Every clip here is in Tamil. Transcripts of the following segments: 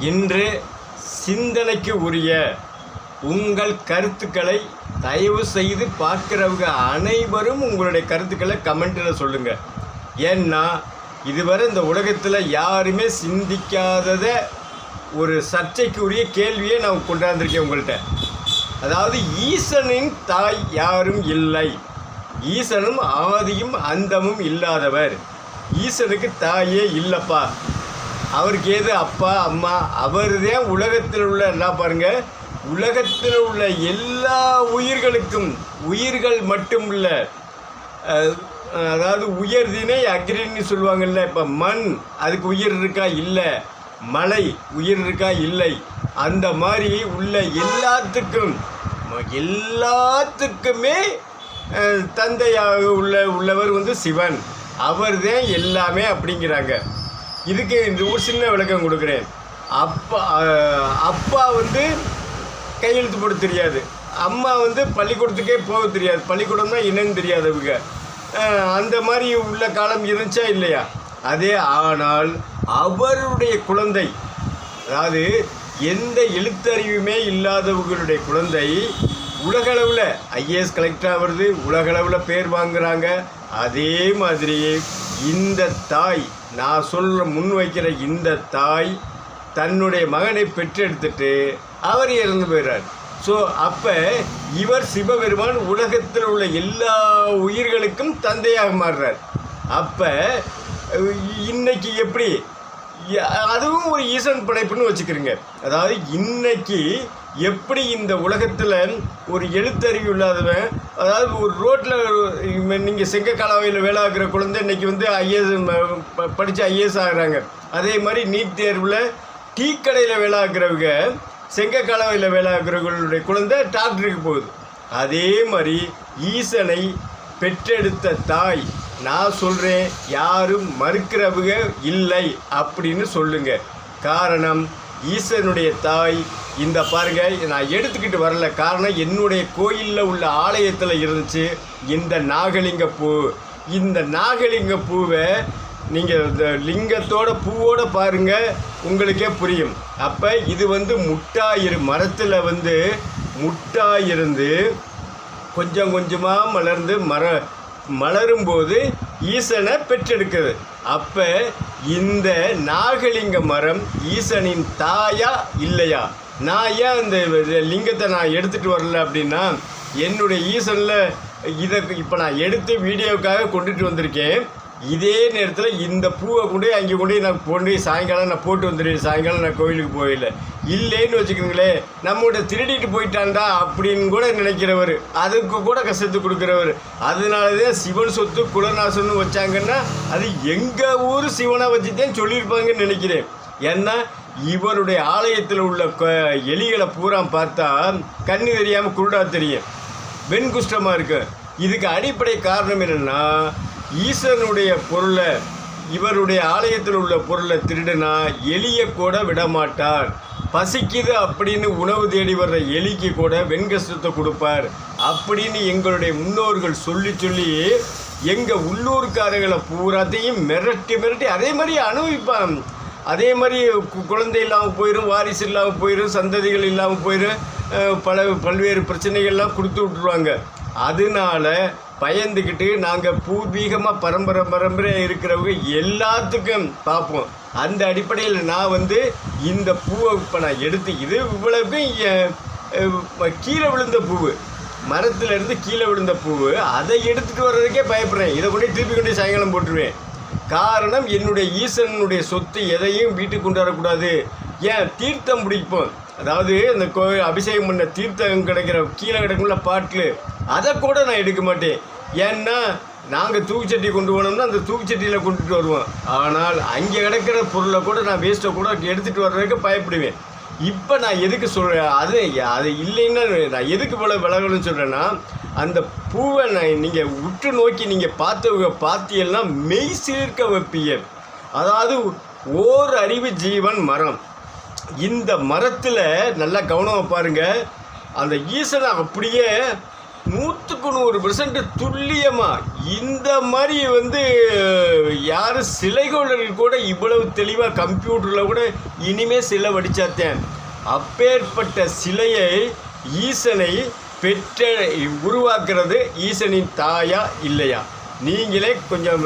இன்று சிந்தனைக்கு உரிய உங்கள் கருத்துக்களை தயவு செய்து பார்க்குறவங்க அனைவரும் உங்களுடைய கருத்துக்களை கமெண்ட்டில் சொல்லுங்கள் ஏன்னா இதுவரை இந்த உலகத்தில் யாருமே சிந்திக்காதத ஒரு சர்ச்சைக்குரிய கேள்வியை நான் கொண்டாந்துருக்கேன் உங்கள்கிட்ட அதாவது ஈசனின் தாய் யாரும் இல்லை. ஈசனும் ஆதியும் அந்தமும் இல்லாதவர். ஈசனுக்கு தாயே இல்லைப்பா. அவருக்கு ஏது அப்பா அம்மா? அவர் தான் உலகத்தில் உள்ள எல்லாம் பாருங்கள் உலகத்தில் உள்ள எல்லா உயிர்களுக்கும் உயிர்கள் மட்டும் இல்லை அதாவது உயர்தினை அக்ரின்னு சொல்லுவாங்கல்ல இப்போ மண் அதுக்கு உயிர் இருக்கா? இல்லை. மலை உயிர் இருக்கா? இல்லை. அந்த மாதிரி உள்ள எல்லாத்துக்கும் எல்லாத்துக்குமே தந்தையாக உள்ள உள்ளவர் வந்து சிவன். அவர் தான் எல்லாமே அப்படிங்கிறாங்க. இதுக்கு இந்த ஒரு சின்ன விளக்கம் கொடுக்குறேன். அப்பா அப்பா வந்து கையெழுத்து போட தெரியாது. அம்மா வந்து பள்ளிக்கூடத்துக்கே போக தெரியாது. பள்ளிக்கூடம் தான் என்னன்னு தெரியாதவங்க அந்த மாதிரி உள்ள காலம் இருந்துச்சா இல்லையா? அதே ஆனால் அவருடைய குழந்தை அதாவது எந்த எழுத்தறிவுமே இல்லாதவங்களுடைய குழந்தை உலகளவில் ஐஏஎஸ் கலெக்டர் ஆகிறது உலகளவில் பேர் வாங்குறாங்க. அதே மாதிரி இந்த தாய் நான் சொல்ல முன் வைக்கிற இந்த தாய் தன்னுடைய மகனை பெற்றெடுத்துட்டு அவர் இறந்து போயிடுறார் ஸோ அப்போ இவர் சிவபெருமான் உலகத்தில் உள்ள எல்லா உயிர்களுக்கும் தந்தையாக மாறுறார். அப்போ இன்னைக்கு எப்படி அதுவும் ஒரு ஈசன் படைப்புன்னு வச்சுக்கிறீங்க. அதாவது இன்னைக்கு எப்படி இந்த உலகத்தில் ஒரு எழுத்தறிவு இல்லாதவன் அதாவது ஒரு ரோட்டில் நீங்கள் செங்கக்காலாவையில் வேலை ஆகிற குழந்தை இன்னைக்கு வந்து ஐஏஎஸ் படித்து ஐஏஎஸ் ஆகுறாங்க. அதே மாதிரி நீட் தேர்வில் டீ கடையில் வேலை ஆகிறவங்க செங்க கலாவையில் வேலை ஆகிறவங்களுடைய குழந்தை டாக்டருக்கு போகுது. அதே மாதிரி ஈசனை பெற்றெடுத்த தாய் நான் சொல்கிறேன் யாரும் மறுக்கிறவங்க இல்லை அப்படின்னு சொல்லுங்கள் காரணம் ஈசனுடைய தாய். இந்த பாருங்க நான் எடுத்துக்கிட்டு வரல காரணம் என்னுடைய கோயிலில் உள்ள ஆலயத்தில் இருந்துச்சு இந்த நாகலிங்க பூ இந்த நாகலிங்க பூவை நீங்கள் இந்த லிங்கத்தோட பூவோட பாருங்கள் உங்களுக்கே புரியும். அப்போ இது வந்து முட்டாயிரு மரத்தில் வந்து முட்டாயிருந்து கொஞ்சம் கொஞ்சமாக மலர்ந்து மர மலரும்போது ஈசனை பெற்றெடுக்குது. அப்போ இந்த நாகலிங்க மரம் ஈசனின் தாயா இல்லையா? நான் ஏன் இந்த லிங்கத்தை நான் எடுத்துகிட்டு வரல அப்படின்னா என்னுடைய ஈசனில் இதை இப்போ நான் எடுத்து வீடியோவுக்காக கொண்டுட்டு வந்திருக்கேன். இதே நேரத்தில் இந்த பூவை கொண்டு அங்கே கொண்டு நான் கொண்டு சாயங்காலம் நான் போட்டு வந்துடுவேன். சாயங்காலம் நான் கோயிலுக்கு போயில இல்லைன்னு வச்சுக்கோங்களேன் நம்மகிட்ட திருடிட்டு போயிட்டான்டா அப்படின்னு கூட நினைக்கிறவர் அதுக்கு கூட கஷ்டத்தை கொடுக்குறவர். அதனால தான் சிவன் சொத்து குலநாசம்னு வச்சாங்கன்னா அது எங்கள் ஊர் சிவனை வச்சு தான் சொல்லியிருப்பாங்கன்னு நினைக்கிறேன். ஏன்னா இவருடைய ஆலயத்தில் உள்ள க- எலிகளை பூரா பார்த்தா கண்ணு தெரியாமல் குருடா தெரியும். வெண்குஷ்டமாக இருக்குது இதுக்கு அடிப்படை காரணம் என்னென்னா ஈசனுடைய பொருளை இவருடைய ஆலயத்தில் உள்ள பொருளை திருடுனா எலிய கூட விடமாட்டார். பசிக்குது அப்படின்னு உணவு தேடி வர்ற எலிக்கு கூட வெண்கஷ்டத்தை கொடுப்பார். அப்படின்னு எங்களுடைய முன்னோர்கள் சொல்லி சொல்லி எங்கள் உள்ளூர்காரங்களை பூராத்தையும் மிரட்டி மிரட்டி அதே மாதிரி அனுபவிப்பான் அதே மாதிரி கு- குழந்தை இல்லாமல் போயிடும் வாரிசு இல்லாமல் போயிடும் சந்ததிகள் இல்லாமல் போயிடும் பல பல்வேறு பிரச்சனைகள்லாம் கொடுத்து விட்ருவாங்க அதனால பயந்துக்கிட்டு நாங்கள் பூர்வீகமாக பரம்பரை பரம்பரையாக இருக்கிறவங்க எல்லாத்துக்கும் பார்ப்போம். அந்த அடிப்படையில் நான் வந்து இந்த பூவை இப்போ நான் எடுத்து இது இவ்வளவுக்கும் கீழே விழுந்த பூவு. மரத்துலேருந்து கீழே விழுந்த பூவு. அதை எடுத்துகிட்டு வர்றதுக்கே பயப்படுறேன். இதை கொண்டு திருப்பி கொண்டு சாயங்காலம் போட்டுருவேன். காரணம் என்னுடைய ஈசனுடைய சொத்து எதையும் வீட்டுக்கு கொண்டு வரக்கூடாது. ஏன்? தீர்த்தம் பிடிப்போம். அதாவது இந்த கோவில் அபிஷேகம் பண்ண தீர்த்தம் கிடைக்கிற கீழே கிடைக்கும்ல பாட்டில் அதை கூட நான் எடுக்க மாட்டேன். ஏன்னா நாங்கள் தூக்குச்சட்டி கொண்டு போனோம்னா அந்த தூக்குச்சட்டியில் கொண்டுட்டு வருவோம். ஆனால் அங்கே கிடக்கிற பொருளை கூட நான் வேஸ்ட்டை கூட எடுத்துகிட்டு வர்றதுக்கு பயப்படுவேன். இப்போ நான் எதுக்கு சொல்கிறேன் அது அது இல்லைன்னா நான் எதுக்கு போல விலகணும்னு சொல்கிறேன்னா அந்த பூவை நான் நீங்கள் உற்று நோக்கி நீங்கள் பார்த்தவங்க பார்த்தீங்கன்னா மெய் சீர்க்க வைப்பீங்க. அதாவது ஓர் அறிவு ஜீவன் மரம். இந்த மரத்தில் நல்லா கவனமாக பாருங்கள் அந்த ஈசனை அப்படியே நூற்றுக்கு நூறு பெர்சன்ட் துல்லியமாக இந்த மாதிரி வந்து யார் சிலைகோளர்கள் கூட இவ்வளவு தெளிவாக கம்ப்யூட்டரில் கூட இனிமே சிலை வடிச்சாத்தேன் அப்பேற்பட்ட சிலையை ஈசனை பெற்ற உருவாக்குறது ஈசனின் தாயா இல்லையா? நீங்களே கொஞ்சம்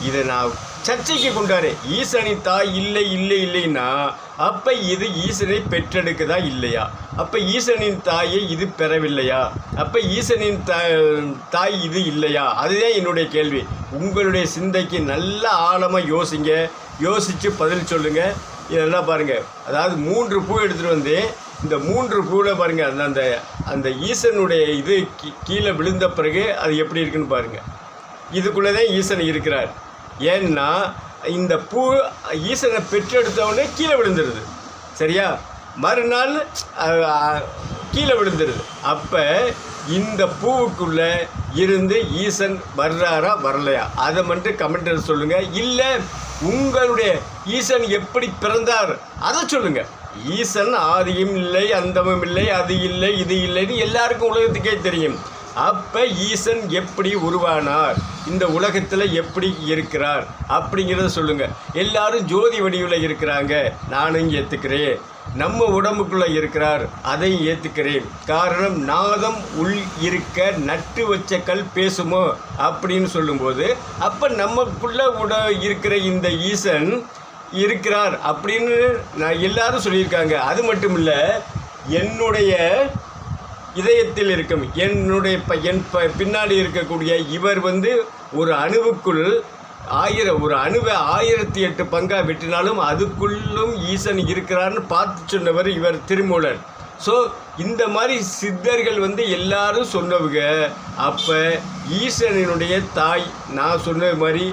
இதை நான் சர்ச்சைக்கு கொண்டாரு. ஈசனின் தாய் இல்லை இல்லை இல்லைன்னா அப்ப இது ஈசனை பெற்றெடுக்குதா இல்லையா? அப்ப ஈசனின் தாயை இது பெறவில்லையா? அப்ப ஈசனின் தா- தாய் இது இல்லையா? அதுதான் என்னுடைய கேள்வி. உங்களுடைய சிந்தைக்கு நல்ல ஆழமா யோசிங்க. யோசிச்சு பதில் சொல்லுங்க. இதெல்லாம் பாருங்க. அதாவது மூன்று பூ எடுத்துட்டு வந்து இந்த மூன்று பூவில் பாருங்க அந்த அந்த அந்த ஈசனுடைய இது கீ- கீழே விழுந்த பிறகு அது எப்படி இருக்குன்னு பாருங்க. இதுக்குள்ளே தான் ஈசன் இருக்கிறார். ஏன்னா இந்த பூ ஈசனை பெற்றெடுத்தவொடனே கீழே விழுந்துருது. சரியா? மறுநாள் கீழே விழுந்துருது. அப்போ இந்த பூவுக்குள்ளே இருந்து ஈசன் வர்றாரா வரலையா? அதை மட்டும் கமெண்ட்டில் சொல்லுங்கள் இல்லை உங்களுடைய ஈசன் எப்படி பிறந்தார்? அதை சொல்லுங்கள் ஈசன் ஆதியும் இல்லை அந்தமும் இல்லை அது இல்லை இது இல்லைன்னு எல்லாருக்கும் உலகத்துக்கே தெரியும். அப்போ ஈசன் எப்படி உருவானார்? இந்த உலகத்தில் எப்படி இருக்கிறார்? அப்படிங்கிறத சொல்லுங்கள் எல்லாரும் ஜோதி வடிவில் இருக்கிறாங்க. நானும் ஏற்றுக்கிறேன் நம்ம உடம்புக்குள்ளே இருக்கிறார். அதை ஏற்றுக்கிறேன் காரணம் நாதம் உள் இருக்க நட்டு வச்ச கல் பேசுமோ? அப்படின்னு சொல்லும்போது அப்போ நம்மக்குள்ளே உட இருக்கிற இந்த ஈசன் இருக்கிறார் அப்படின்னு நான் எல்லாரும் சொல்லியிருக்காங்க. அது மட்டும் இல்லை என்னுடைய இதயத்தில் இருக்கும் என்னுடைய என் ப- பின்னாடி இருக்கக்கூடிய இவர் வந்து ஒரு அணுவுக்குள் ஆயிரம் ஒரு அணுவை ஆயிரத்தி எட்டு பங்காக வெட்டினாலும் அதுக்குள்ளும் ஈசன் இருக்கிறான்னு பார்த்து சொன்னவர் இவர் திருமூலர். ஸோ இந்த மாதிரி சித்தர்கள் வந்து எல்லாரும் சொன்னவங்க அப்போ ஈசனினுடைய தாய் நான் சொன்னது மாதிரி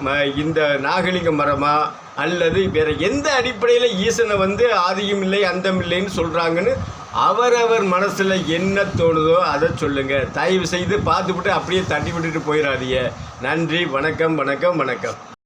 ம- இந்த நாகலிங்க மரமா அல்லது வேறு எந்த அடிப்படையில் ஈசனை வந்து ஆதியும் இல்லை அந்தம் இல்லைன்னு சொல்கிறாங்கன்னு அவரவர் மனசில் என்ன தோணுதோ அதை சொல்லுங்கள் தயவு செய்து பார்த்துவிட்டு அப்படியே தட்டி விட்டுட்டு போயிடாதீங்க நன்றி வணக்கம் வணக்கம் வணக்கம்.